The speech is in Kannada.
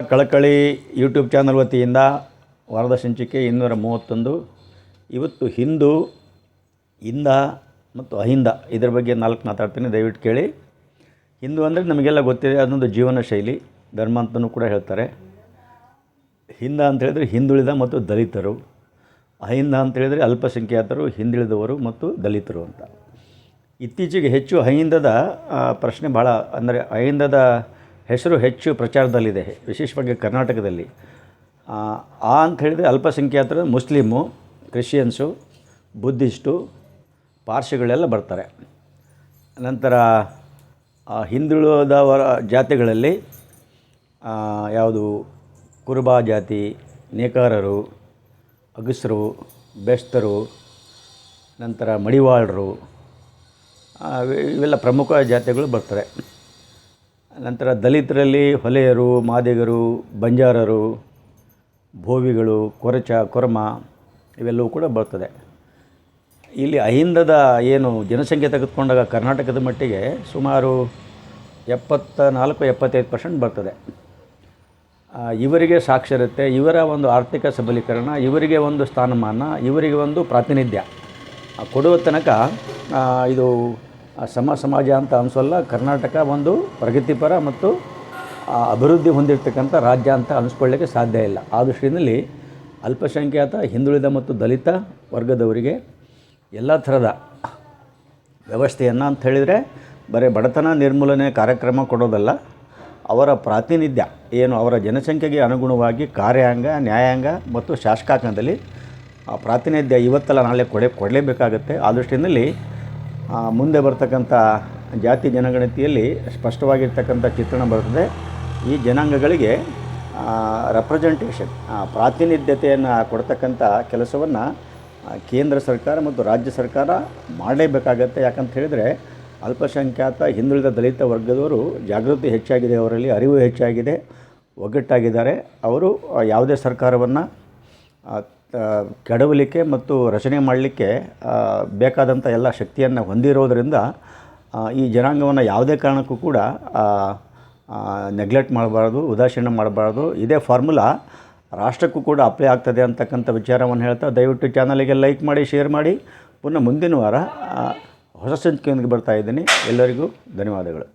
ಕಳಕಳಿ ಯೂಟ್ಯೂಬ್ ಚಾನಲ್ ವತಿಯಿಂದ ವಾರದ ಸಂಚಿಕೆ ಇನ್ನೂರ ಮೂವತ್ತೊಂದು. ಇವತ್ತು ಹಿಂದೂ, ಇಂದ ಮತ್ತು ಅಹಿಂದ ಇದರ ಬಗ್ಗೆ ನಾಲ್ಕು ಮಾತಾಡ್ತೀನಿ, ದಯವಿಟ್ಟು ಕೇಳಿ. ಹಿಂದೂ ಅಂದರೆ ನಮಗೆಲ್ಲ ಗೊತ್ತಿದೆ, ಅದೊಂದು ಜೀವನ ಶೈಲಿ, ಧರ್ಮ ಅಂತಲೂ ಕೂಡ ಹೇಳ್ತಾರೆ. ಹಿಂದ ಅಂತ ಹೇಳಿದರೆ ಹಿಂದುಳಿದ ಮತ್ತು ದಲಿತರು. ಅಹಿಂದ ಅಂತ ಹೇಳಿದರೆ ಅಲ್ಪಸಂಖ್ಯಾತರು, ಹಿಂದುಳಿದವರು ಮತ್ತು ದಲಿತರು ಅಂತ. ಇತ್ತೀಚೆಗೆ ಹೆಚ್ಚು ಅಹಿಂದದ ಪ್ರಶ್ನೆ ಭಾಳ, ಅಂದರೆ ಅಹಿಂದದ ಹೆಸರು ಹೆಚ್ಚು ಪ್ರಚಾರದಲ್ಲಿದೆ, ವಿಶೇಷವಾಗಿ ಕರ್ನಾಟಕದಲ್ಲಿ. ಆ ಅಂತ ಹೇಳಿದರೆ ಅಲ್ಪಸಂಖ್ಯಾತರು, ಮುಸ್ಲಿಮು, ಕ್ರಿಶ್ಚಿಯನ್ಸು, ಬುದ್ಧಿಸ್ಟು, ಪಾರ್ಸಿಗಳೆಲ್ಲ ಬರ್ತಾರೆ. ನಂತರ ಹಿಂದುಳಿದವರ ಜಾತಿಗಳಲ್ಲಿ ಯಾವುದು, ಕುರುಬಾ ಜಾತಿ, ನೇಕಾರರು, ಅಗಸರು, ಬೆಸ್ತರು, ನಂತರ ಮಡಿವಾಳರು ಇವೆಲ್ಲ ಪ್ರಮುಖ ಜಾತಿಗಳು ಬರ್ತಾರೆ. ನಂತರ ದಲಿತರಲ್ಲಿ ಹೊಲೆಯರು, ಮಾದಿಗರು, ಬಂಜಾರರು ಭೋವಿಗಳು ಕೊರಚ, ಕೊರಮ ಇವೆಲ್ಲವೂ ಕೂಡ ಬರ್ತದೆ. ಇಲ್ಲಿ ಅಹಿಂದದ ಏನು ಜನಸಂಖ್ಯೆ ತೆಗೆದುಕೊಂಡಾಗ ಕರ್ನಾಟಕದ ಮಟ್ಟಿಗೆ ಸುಮಾರು ಎಪ್ಪತ್ತ ನಾಲ್ಕು ಎಪ್ಪತ್ತೈದು ಪರ್ಸೆಂಟ್ ಬರ್ತದೆ. ಇವರಿಗೆ ಸಾಕ್ಷರತೆ, ಇವರ ಒಂದು ಆರ್ಥಿಕ ಸಬಲೀಕರಣ, ಇವರಿಗೆ ಒಂದು ಸ್ಥಾನಮಾನ, ಇವರಿಗೆ ಒಂದು ಪ್ರಾತಿನಿಧ್ಯ. ಕೊಡುವ ತನಕ ಇದು ಸಮ ಸಮಾಜ ಅಂತ ಅನಿಸೋಲ್ಲ, ಕರ್ನಾಟಕ ಒಂದು ಪ್ರಗತಿಪರ ಮತ್ತು ಅಭಿವೃದ್ಧಿ ಹೊಂದಿರತಕ್ಕಂಥ ರಾಜ್ಯ ಅಂತ ಅನಿಸ್ಕೊಳ್ಳೋಕ್ಕೆ ಸಾಧ್ಯ ಇಲ್ಲ. ಆ ದೃಷ್ಟಿಯಲ್ಲಿ ಅಲ್ಪಸಂಖ್ಯಾತ, ಹಿಂದುಳಿದ ಮತ್ತು ದಲಿತ ವರ್ಗದವರಿಗೆ ಎಲ್ಲ ಥರದ ವ್ಯವಸ್ಥೆಯನ್ನು ಅಂತ ಹೇಳಿದರೆ ಬರೀ ಬಡತನ ನಿರ್ಮೂಲನೆ ಕಾರ್ಯಕ್ರಮ ಕೊಡೋದಲ್ಲ, ಅವರ ಪ್ರಾತಿನಿಧ್ಯ ಏನು, ಅವರ ಜನಸಂಖ್ಯೆಗೆ ಅನುಗುಣವಾಗಿ ಕಾರ್ಯಾಂಗ, ನ್ಯಾಯಾಂಗ ಮತ್ತು ಶಾಸಕಾಂಗದಲ್ಲಿ ಆ ಪ್ರಾತಿನಿಧ್ಯ ಇವತ್ತಲ್ಲ, ನಾಳೆ ಕೊಡೆ ಕೊಡಲೇಬೇಕಾಗುತ್ತೆ. ಆ ದೃಷ್ಟಿಯಲ್ಲಿ ಮುಂದೆ ಬರ್ತಕ್ಕಂಥ ಜಾತಿ ಜನಗಣತಿಯಲ್ಲಿ ಸ್ಪಷ್ಟವಾಗಿರ್ತಕ್ಕಂಥ ಚಿತ್ರಣ ಬರ್ತದೆ. ಈ ಜನಾಂಗಗಳಿಗೆ ರೆಪ್ರೆಸೆಂಟೇಷನ್ ಪ್ರಾತಿನಿಧ್ಯತೆಯನ್ನು ಕೊಡ್ತಕ್ಕಂಥ ಕೆಲಸವನ್ನು ಕೇಂದ್ರ ಸರ್ಕಾರ ಮತ್ತು ರಾಜ್ಯ ಸರ್ಕಾರ ಮಾಡಲೇಬೇಕಾಗತ್ತೆ. ಯಾಕಂತ ಹೇಳಿದರೆ, ಅಲ್ಪಸಂಖ್ಯಾತ, ಹಿಂದುಳಿದ ದಲಿತ ವರ್ಗದವರು ಜಾಗೃತಿ ಹೆಚ್ಚಾಗಿದೆ. ಅವರಲ್ಲಿ ಅರಿವು ಹೆಚ್ಚಾಗಿದೆ. ಒಗ್ಗಟ್ಟಾಗಿದ್ದಾರೆ. ಅವರು ಯಾವುದೇ ಸರ್ಕಾರವನ್ನು ಕೆಡವಲಿಕ್ಕೆ ಮತ್ತು ರಚನೆ ಮಾಡಲಿಕ್ಕೆ ಬೇಕಾದಂಥ ಎಲ್ಲ ಶಕ್ತಿಯನ್ನು ಹೊಂದಿರೋದರಿಂದ ಈ ಜನಾಂಗವನ್ನು ಯಾವುದೇ ಕಾರಣಕ್ಕೂ ಕೂಡ ನೆಗ್ಲೆಕ್ಟ್ ಮಾಡಬಾರ್ದು, ಉದಾಸೀನ ಮಾಡಬಾರ್ದು. ಇದೇ ಫಾರ್ಮುಲಾ ರಾಷ್ಟ್ರಕ್ಕೂ ಕೂಡ ಅಪ್ಲೈ ಆಗ್ತದೆ ಅಂತಕ್ಕಂಥ ವಿಚಾರವನ್ನು ಹೇಳ್ತಾ, ದಯವಿಟ್ಟು ಚಾನಲಿಗೆ ಲೈಕ್ ಮಾಡಿ ಶೇರ್ ಮಾಡಿ. ಪುನಃ ಮುಂದಿನ ವಾರ ಹೊಸ ಸಂಚಿಕೆಯೊಂದಿಗೆ ಬರ್ತಾ ಇದ್ದೀನಿ. ಎಲ್ಲರಿಗೂ ಧನ್ಯವಾದಗಳು.